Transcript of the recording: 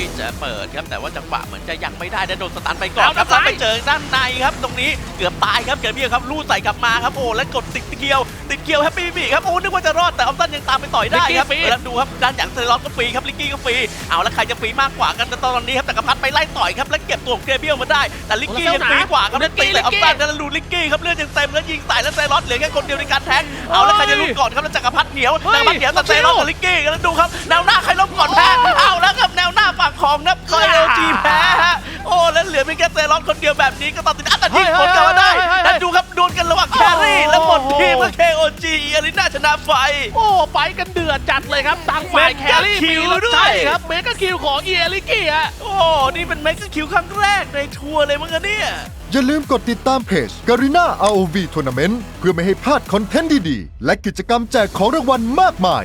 ที่จะเปิดครับแต่ว่าจังหวะเหมือนจะยังไม่ได้ได้โดนสตันไปก่อนครับเอาแล้วด้านซ้ายไปเจอด้านในครับ ตรงนี้เกือบตายครับเกือบเบี้ยครับลู่ใส่กลับมาครับโอ้แล้วกดติดเกียว ติดเกียวแฮปปี้บีครับโอ้นึกว่าจะรอดแต่ออมตันยังตามไปต่อยได้ครับลิกกี้ฟรีแล้วดูครับด้านอย่างเซรอนก็ฟรีครับลิกกี้ก็ฟรีเอาแล้วใครจะฟรีมากกว่ากันแต่ตอนนี้ครับจักรพัฒน์ไปไล่ต่อยครับแล้วเก็บตัวของเกเบียลมาได้แต่ลิกกี้ยังฟรีกว่าครับแล้วตีแต่ออมตันแล้วดูลิกกี้ครับเลือดยังเต็มแล้วยิงใส่แล้วเซรอนเหลือแค่คนเดียวในการแทงเอาแล้วใครจะลุกก่อนครับแล้วจักรพัฒน์เหนียวจักรพัฒน์เหนียวแต่เซรอนกับลิกกี้กันแล้วดูครับแนวหน้าใครล้ม องนับคอยเอลจีแพ้ฮะโอ้แล้วเหลือเพียงแค่เซรอนคนเดียวแบบนี้ก็ตัดสินอันตัดยิงผลกลับมาได้แล้วดูครับดวลกันระหว่างแครี่และหมดทีมก็ KOG อาริน่าชนะไฟ โอ้ไฟกันเดือดจัดเลยครับทางฝ่ายเมแคการี่คิมีวแล้วด้วยใช่ครับเมกาคิวของเอลิกี้ฮะโอ้นี่เป็นเมกะคิวครั้งแรกในทัวร์เลยมั้งคะเนี่ยอย่าลืมกดติดตามเพจ Garena ROV Tournament เพื่อไม่ให้พลาดคอนเทนต์ดีๆ และกิจกรรมแจกของรางวัลมากมาย